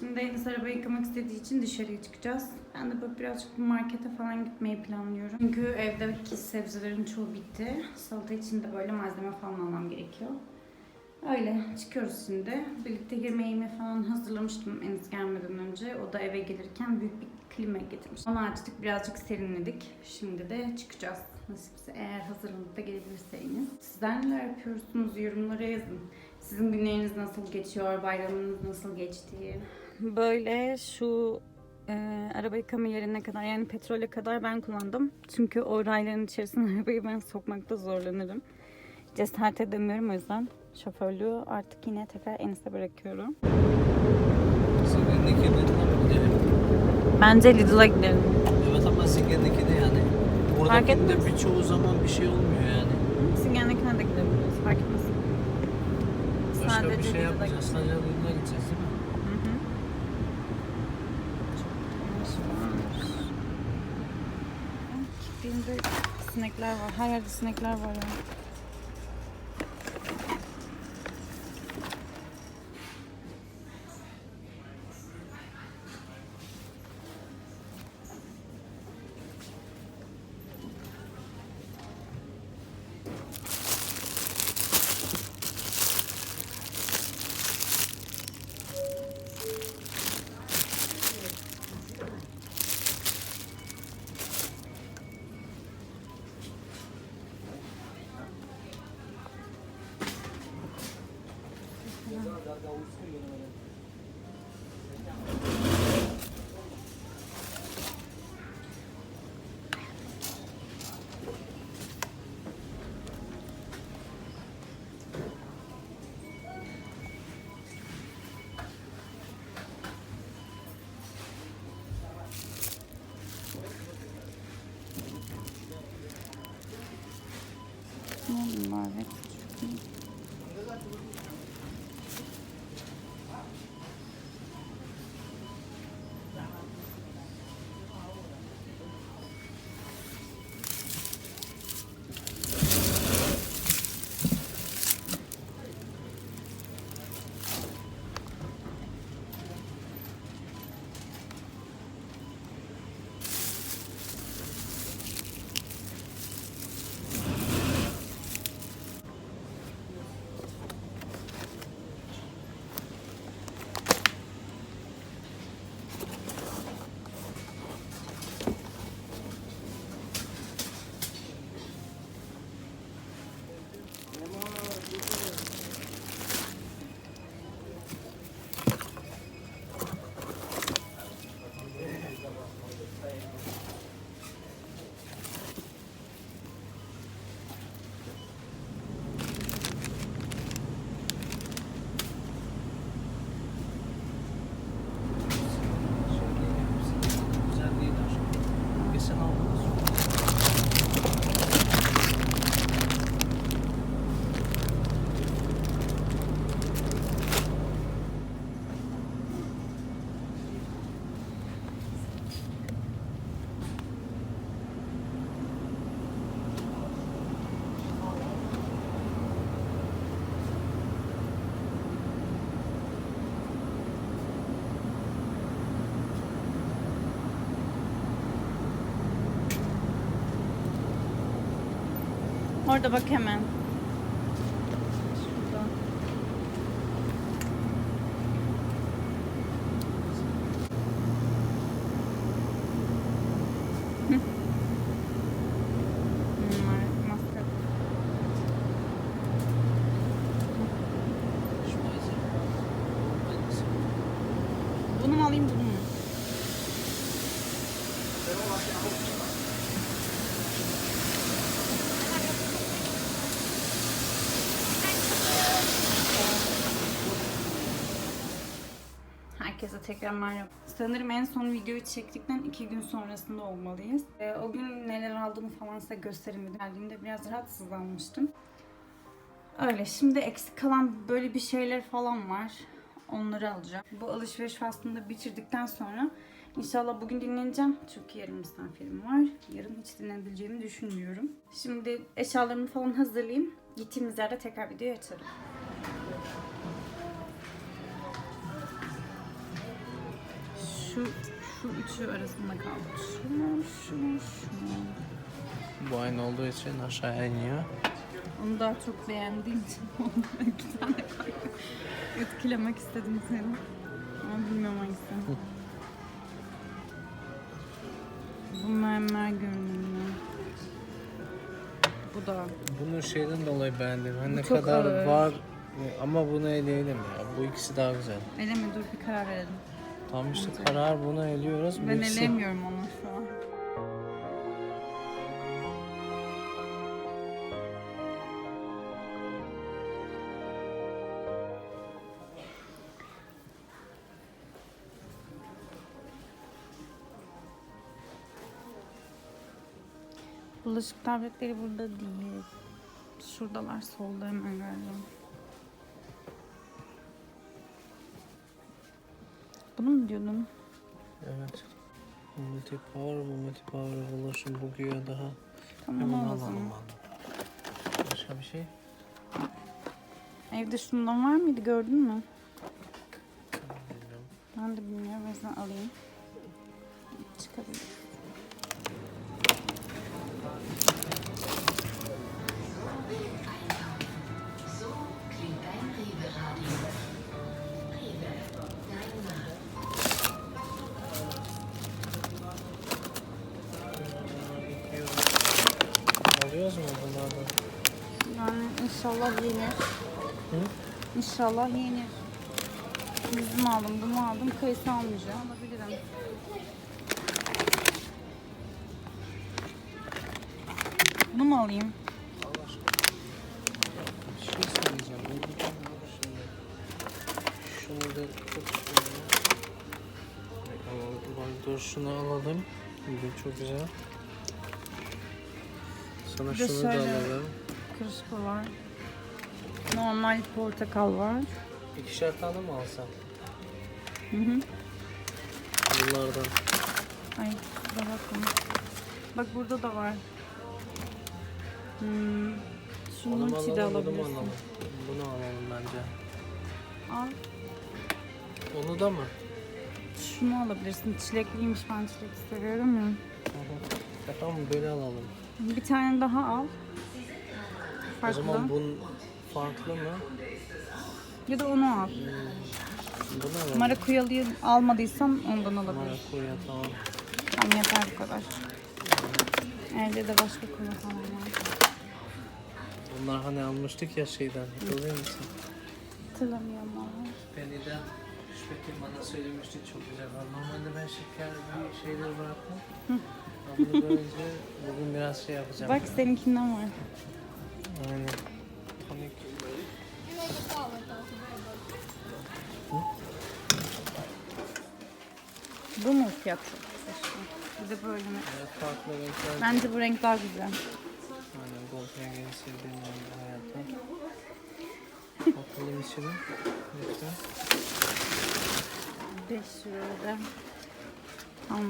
Şimdi Enes araba yıkamak istediği için dışarıya çıkacağız. Ben de böyle birazcık markete falan gitmeyi planlıyorum. Çünkü evdeki sebzelerin çoğu bitti. Salata için de böyle malzeme falan almam gerekiyor. Öyle çıkıyoruz şimdi. Birlikte yemeğimi falan hazırlamıştım Enes gelmeden önce. O da eve gelirken büyük bir klima getirmiş. Onu açtık birazcık serinledik. Şimdi de çıkacağız. Nasipse eğer hazırlanıp gelebilirseniz. Sizler neler yapıyorsunuz yorumlara yazın. Sizin günleriniz nasıl geçiyor, bayramınız nasıl geçti? Böyle şu e, araba yıkama yerine kadar yani petrole kadar ben kullandım. Çünkü o rayların içerisine arabayı ben sokmakta zorlanırım. Cesaret edemiyorum o yüzden şoförlüğü artık yine tekrar Enes'e bırakıyorum. Gidelim. Bence Lidl'a gidelim. Evet ama Singen'deki de yani. Fark etmez. Buradakinde birçoğu zaman bir şey olmuyor yani. Singen'dekine de gidebiliriz. Fark etmez. Başka bir Sadece şey Lidl'a yapmayacağız. Sadece Lidl'a gideceğiz değil mi? Hı hı. Çok güneş var. Çiftliğinde sinekler var. Her yerde sinekler var ya. Ne Orada bak hemen. Şurada. Hı. Bunlar maske. Şu malzeme. Hangisi? Bunu mu alayım tekrar merhaba. Sanırım en son videoyu çektikten iki gün sonrasında olmalıyız. Ee, o gün neler aldığımı falan size göstereyim dedim. Geldiğimde biraz rahatsızlanmıştım. Öyle şimdi eksik kalan böyle bir şeyler falan var. Onları alacağım. Bu alışveriş faslını bitirdikten sonra inşallah bugün dinleneceğim. Çünkü yarın misafirim var. Yarın hiç dinlenebileceğimi düşünmüyorum. Şimdi eşyalarımı falan hazırlayayım. Gittiğimiz yerde tekrar videoyu açarım. Şu şu üçü arasında kaldı. Şunu, şunu, şunu. Bu aynı olduğu için aşağıya iniyor. Onu daha çok beğendiğim için ondan iki tane koydum. Etkilemek istedim seni. Ama bilmiyorum hangisini. Bu mermer görünümlü. Bu da. Bunu şeyden dolayı beğendim. Hani ne çok kadar ağır. var ama bunu eleyelim ya. Bu ikisi daha güzel. Eleme dur bir karar verelim. Tam işte karar bunu eliyoruz. Ben ikisi- elemiyorum onu şu an. Bulaşık tabletleri burada değil. Şuradalar solda hemen galiba. Bunu mu diyordun? Evet. Bu multi power, bu multi power ulaşım bu güya daha. Tamam Hemen o zaman. Başka bir şey? Evde şundan var mıydı gördün mü? Bilmiyorum. Ben de bilmiyorum. O yüzden alayım. Çıkarayım. Alıyoruz mu bunlardan? Yani inşallah yenir. Hı? İnşallah yenir. Üzüm aldım, bunu aldım. Kayısı almayacağım. Alabilirim. Bunu mu alayım? Bir şey söyleyeceğim. Bu bir tane al şimdi. Şunu da dur şunu alalım. Bu çok güzel. Sonra Bir de şunu da şöyle- alalım. Kırışka var. Normal portakal var. İkişer tane mi alsam? Hı hı. Bunlardan. Ay kusura bakma. Bak burada da var. Hmm. Şunu mu multi de alalım, bunu mu alabilirsin. alalım? Bunu alalım bence. Al. Onu da mı? Şunu alabilirsin. Çilekliymiş. Ben çilek seviyorum ya. Ya tamam böyle alalım. Bir tane daha al. O Farklı. zaman bunun farklı mı? Ya da onu al. Bunu alalım. Marakuyalıyı almadıysan ondan alabilirsin. Marakuya tamam. Tamam yeter bu kadar. Evde de başka kola falan var. Bunlar hani almıştık ya şeyden. Hatırlıyor musun? Hatırlamıyorum ama. Peniden Şüpheti bana söylemişti çok güzel. Normalde ben şeker bir şeyler bırakmam. Görünce bugün biraz şey yapacağım. Bak seninkinden var. Aynen. Tonik. Bu mu fiyat çok? Bir de böyle mi? Evet, farklı renkler. Bence bu renk daha güzel. Aynen gold rengi en sevdiğim renk hayatta. Bakalım içine. Lütfen. 5 lirada. Tam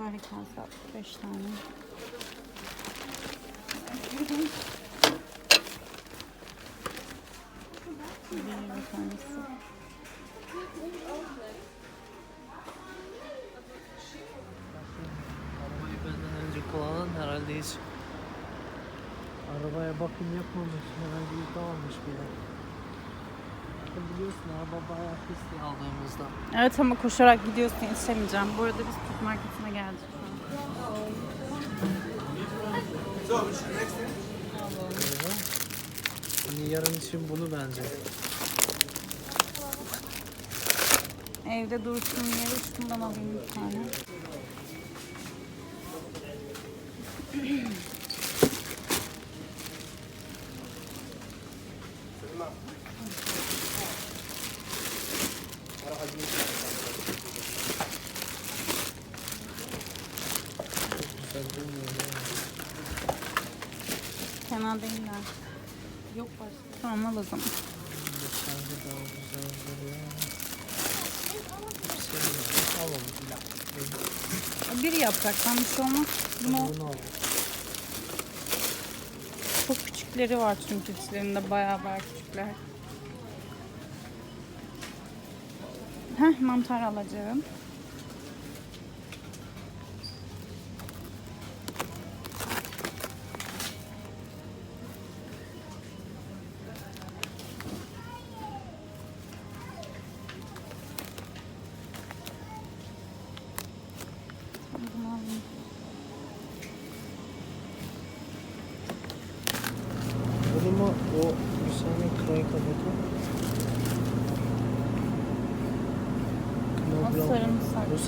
Böyle kalsa 5 tane. Bir tanesi. Arabayı benden önce kullanan herhalde hiç arabaya bakım yapmamış. Herhalde yıkamamış bile. Biliyorsun araba bayağı pisti aldığımızda. Evet ama koşarak gidiyorsun yetişemeyeceğim. Bu arada biz Türk marketine geldik. Hani yarın için bunu bence. Evde dursun yere şundan alayım bir tane. Fena değiller. Yok başka. Tamam al o zaman. Hepsi aynı. Alalım. Bir bir şey olmaz. Bunu çok küçükleri var çünkü içlerinde bayağı bayağı küçükler. Heh, mantar alacağım.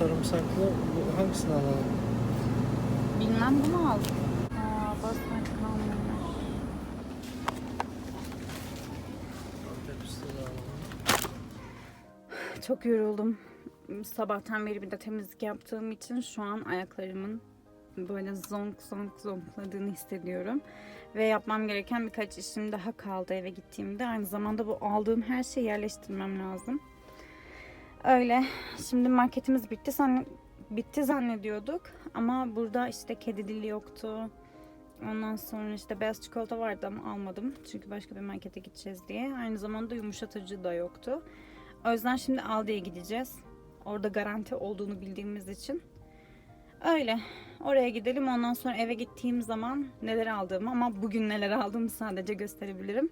Sarımsaklı bu hangisini alalım? Bilmem bunu aldım. Çok yoruldum. Sabahtan beri bir de temizlik yaptığım için şu an ayaklarımın böyle zonk zonk zonkladığını hissediyorum. Ve yapmam gereken birkaç işim daha kaldı eve gittiğimde. Aynı zamanda bu aldığım her şeyi yerleştirmem lazım. Öyle. Şimdi marketimiz bitti. Zann bitti zannediyorduk. Ama burada işte kedi dili yoktu. Ondan sonra işte beyaz çikolata vardı ama almadım. Çünkü başka bir markete gideceğiz diye. Aynı zamanda yumuşatıcı da yoktu. O yüzden şimdi Aldi'ye gideceğiz. Orada garanti olduğunu bildiğimiz için. Öyle. Oraya gidelim. Ondan sonra eve gittiğim zaman neler aldığımı ama bugün neler aldığımı sadece gösterebilirim.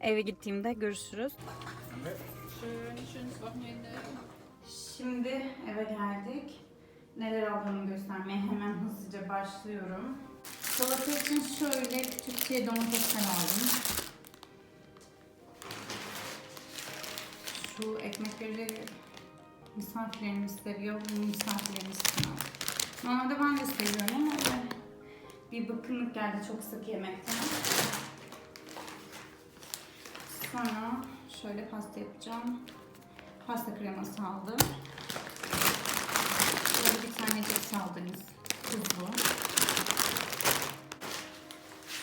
Eve gittiğimde görüşürüz. Şimdi eve geldik. Neler aldığımı göstermeye hemen hızlıca başlıyorum. Salata için şöyle küçük şey domatesler aldım. Şu ekmekleri misafirlerimiz seviyor. Bunu misafirlerimiz aldım. Normalde ben de seviyorum ama bir bıkkınlık geldi çok sık yemekten. Sonra şöyle pasta yapacağım. Pasta kreması aldım. Böyle bir tane cips aldınız. Tuzlu.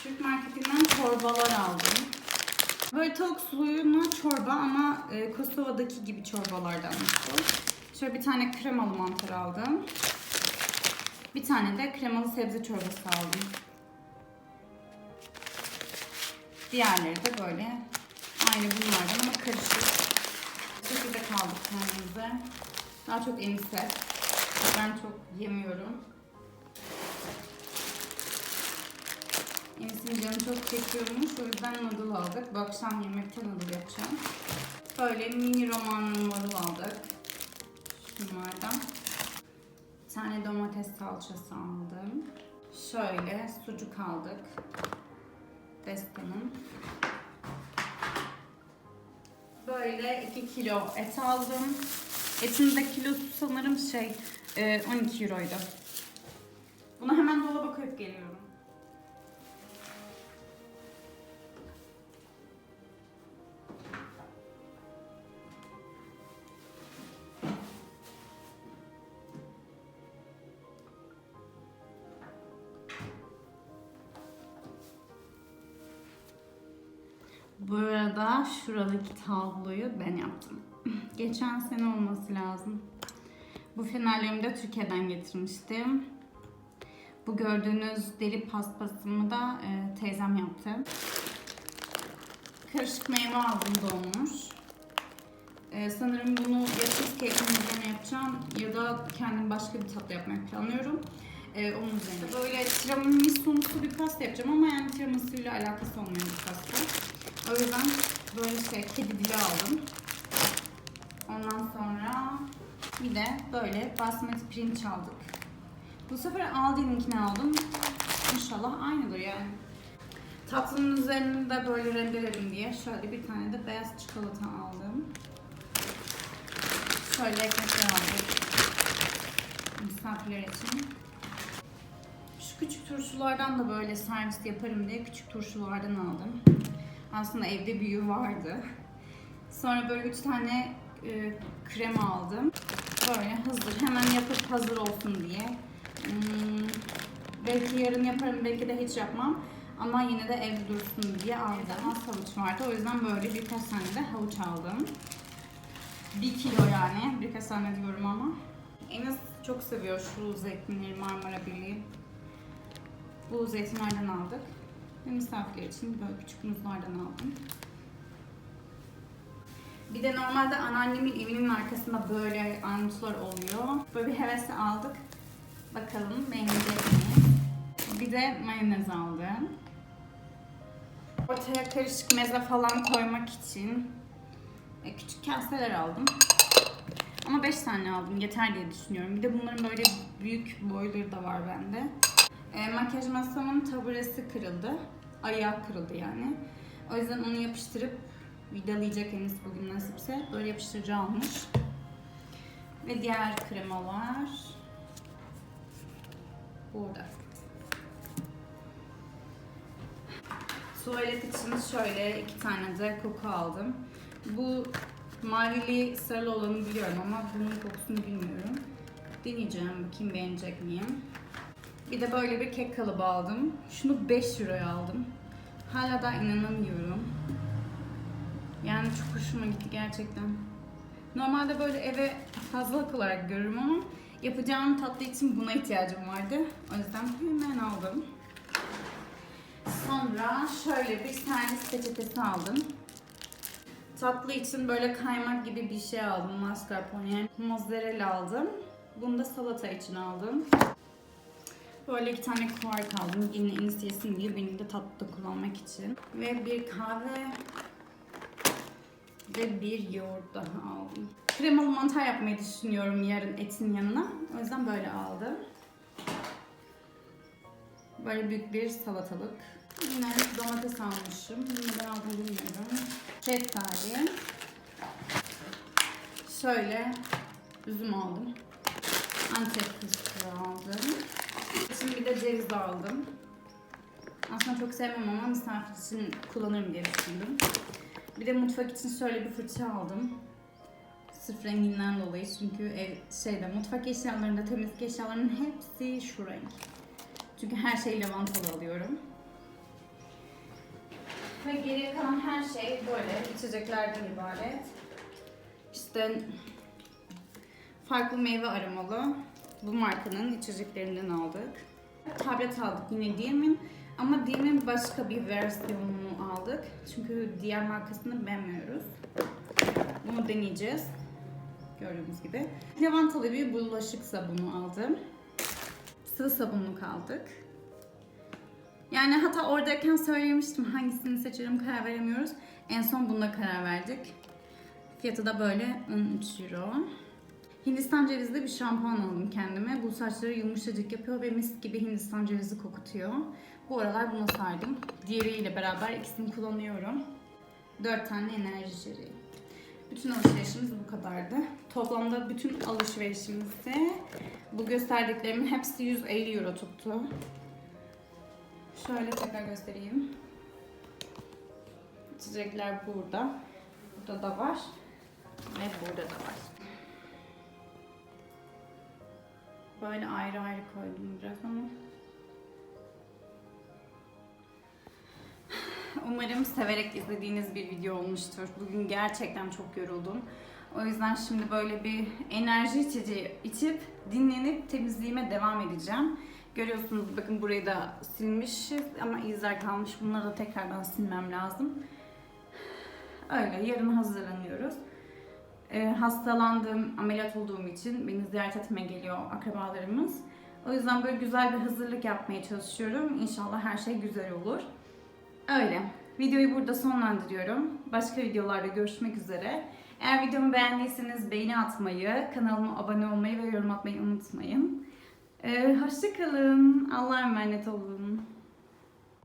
Türk marketinden çorbalar aldım. Böyle tavuk suyuna çorba ama e, Kosova'daki gibi çorbalardanmış bu. Şöyle bir tane kremalı mantar aldım. Bir tane de kremalı sebze çorbası aldım. Diğerleri de böyle aynı bunlardan ama karışık. Şekilde kaldık kendimize. Daha çok enise. Ben çok yemiyorum. Enis'in canı çok çekiyormuş. O yüzden noodle aldık. Bu akşam yemekte noodle yapacağım. Böyle mini roman marul aldık. Şunlardan. Bir tane domates salçası aldım. Şöyle sucuk aldık. Despan'ın. Böyle 2 kilo et aldım. Etin de kilosu sanırım şey e, 12 euroydu. Bunu hemen dolaba koyup geliyorum. Bu arada şuradaki tabloyu ben yaptım. Geçen sene olması lazım. Bu fenerlerimi de Türkiye'den getirmiştim. Bu gördüğünüz deri paspasımı da e, teyzem yaptı. Karışık meyve aldım donmuş. E, sanırım bunu ya cheesecake'in üzerine yapacağım ya da kendim başka bir tatlı yapmayı planlıyorum. E, onun üzerine. Böyle tiramisumsu bir pasta yapacağım ama yani tiramisu ile alakası olmayan bir pasta. O yüzden böyle şey kedi dili aldım. Ondan sonra bir de böyle basmati pirinç aldık. Bu sefer Aldi'ninkini aldım. İnşallah aynıdır yani. Tatlının üzerine de böyle rendelerim diye şöyle bir tane de beyaz çikolata aldım. Şöyle ekmekler aldık. Misafirler için. Şu küçük turşulardan da böyle servis yaparım diye küçük turşulardan aldım. Aslında evde büyüğü vardı. Sonra böyle üç tane e, krema aldım. Böyle hazır, hemen yapıp hazır olsun diye. Hmm, belki yarın yaparım, belki de hiç yapmam. Ama yine de evde dursun diye aldım. Az havuç vardı. O yüzden böyle birkaç tane de havuç aldım. Bir kilo yani. Birkaç tane diyorum ama. Enes çok seviyor şu zeytinleri Marmara Birliği. Bu zeytinlerden aldık. Ve misafirler için böyle küçük muzlardan aldım. Bir de normalde anneannemin evinin arkasında böyle armutlar oluyor. Böyle bir hevesle aldık. Bakalım beğenecek miyiz? Bir de mayonez aldım. Ortaya karışık meze falan koymak için küçük kaseler aldım. Ama 5 tane aldım yeter diye düşünüyorum. Bir de bunların böyle büyük boyları da var bende. E, makyaj masamın taburesi kırıldı. Ayağı kırıldı yani. O yüzden onu yapıştırıp vidalayacak henüz bugün nasipse. Böyle yapıştırıcı almış. Ve diğer kremalar burada. Tuvalet için şöyle iki tane de koku aldım. Bu mavili sarılı olanı biliyorum ama bunun kokusunu bilmiyorum. Deneyeceğim bakayım beğenecek miyim. Bir de böyle bir kek kalıbı aldım. Şunu 5 euroya aldım. Hala da inanamıyorum. Yani çok hoşuma gitti gerçekten. Normalde böyle eve fazlalık olarak görürüm ama yapacağım tatlı için buna ihtiyacım vardı. O yüzden hemen aldım. Sonra şöyle bir servis peçetesi aldım. Tatlı için böyle kaymak gibi bir şey aldım. Mascarpone mozzarella aldım. Bunu da salata için aldım. Böyle iki tane kuark aldım. Yine Enis yesin diye benim de tatlıda kullanmak için. Ve bir kahve ve bir yoğurt daha aldım. Kremalı mantar yapmayı düşünüyorum yarın etin yanına. O yüzden böyle aldım. Böyle büyük bir salatalık. Yine domates almışım. Neden aldım bilmiyorum. Şeftali. Şöyle üzüm aldım. Antep fıstığı aldım. Şimdi bir de ceviz aldım. Aslında çok sevmem ama misafir için kullanırım diye düşündüm. Bir de mutfak için şöyle bir fırça aldım. Sırf renginden dolayı çünkü ev, şeyde mutfak eşyalarında temizlik eşyalarının hepsi şu renk. Çünkü her şeyi lavantalı alıyorum. Ve geriye kalan her şey böyle içeceklerden ibaret. İşte farklı meyve aromalı bu markanın içeceklerinden aldık. Tablet aldık yine Diem'in ama Diem'in başka bir versiyonunu aldık. Çünkü diğer markasını beğenmiyoruz. Bunu deneyeceğiz. Gördüğünüz gibi. Lavantalı bir bulaşık sabunu aldım. Sıvı sabunluk aldık. Yani hatta oradayken söylemiştim hangisini seçerim karar veremiyoruz. En son bunda karar verdik. Fiyatı da böyle 13 euro. Hindistan cevizli bir şampuan aldım kendime. Bu saçları yumuşacık yapıyor ve mis gibi Hindistan cevizi kokutuyor. Bu aralar buna sardım. Diğeriyle beraber ikisini kullanıyorum. 4 tane enerji içeriği. Bütün alışverişimiz bu kadardı. Toplamda bütün alışverişimizde bu gösterdiklerimin hepsi 150 euro tuttu. Şöyle tekrar göstereyim. İçecekler burada. Burada da var. Ve burada da var. Böyle ayrı ayrı koydum biraz ama. Umarım severek izlediğiniz bir video olmuştur. Bugün gerçekten çok yoruldum. O yüzden şimdi böyle bir enerji içeceği içip dinlenip temizliğime devam edeceğim. Görüyorsunuz bakın burayı da silmişiz ama izler kalmış. Bunları da tekrardan silmem lazım. Öyle yarın hazırlanıyoruz. Ee, hastalandım, ameliyat olduğum için beni ziyaret etmeye geliyor akrabalarımız. O yüzden böyle güzel bir hazırlık yapmaya çalışıyorum. İnşallah her şey güzel olur. Öyle. Videoyu burada sonlandırıyorum. Başka videolarda görüşmek üzere. Eğer videomu beğendiyseniz beğeni atmayı, kanalıma abone olmayı ve yorum atmayı unutmayın. Ee, Hoşçakalın. Allah'a emanet olun.